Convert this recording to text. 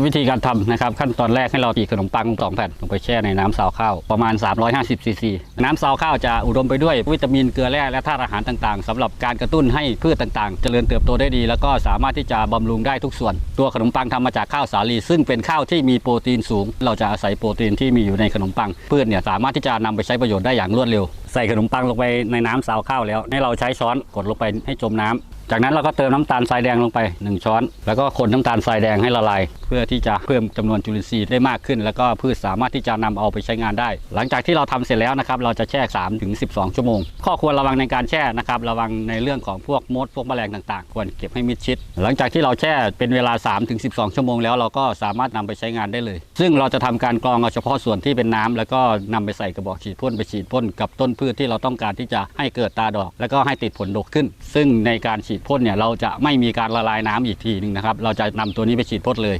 วิธีการทำนะครับขั้นตอนแรกให้เราตีขนมปังสองแผ่นลงไปแช่ในน้ำซาวข้าวประมาณ 350ซีซีน้ำซาวข้าวจะอุดมไปด้วยวิตามินเกลือแร่และธาตุอาหารต่างๆสำหรับการกระตุ้นให้พืชต่างๆ เจริญเติบโตได้ดี แล้วก็สามารถที่จะบำรุงได้ทุกส่วน ตัวขนมปังทำมาจากข้าวสาลี ซึ่งเป็นข้าวที่มีโปรตีนสูง เราจะอาศัยโปรตีนที่มีอยู่ในขนมปังพืชเนี่ยสามารถที่จะนำไปใช้ประโยชน์ได้อย่างรวดเร็ว ใส่ขนมปังลงไปในน้ำซาวข้าวแล้ว ให้เราใช้ช้อนกดลงไปให้จมน้ำจากนั้นเราก็เติมน้ำตาลทรายแดงลงไป 1 ช้อน แล้วก็คนน้ำตาลทรายแดงให้ละลาย เพื่อที่จะเพิ่มจำนวนจุลินทรีย์ได้มากขึ้น แล้วก็พืชสามารถที่จะนำเอาไปใช้งานได้ หลังจากที่เราทำเสร็จแล้วนะครับเราจะแช่3ถึง12 ชั่วโมง ข้อควรระวังในการแช่นะครับระวังในเรื่องของพวกมดพวกแมลงต่างๆ ควรเก็บให้มิดชิด หลังจากที่เราแช่เป็นเวลา3ถึง12 ชั่วโมงแล้วเราก็สามารถนำไปใช้งานได้เลย ซึ่งเราจะทำการกรองเอาเฉพาะส่วนที่เป็นน้ำแล้วก็นำไปใส่กระบอกฉีดพ่นไปฉีดพ่นกับต้นพืชที่เราต้องการที่จะให้เกิดตาดอก แล้วก็ให้ติดผลดกขึ้น ซึ่งในการฉีดพ่นเนี่ยเราจะไม่มีการละลายน้ำอีกทีหนึงนะครับเราจะนำตัวนี้ไปฉีดพ่นเลย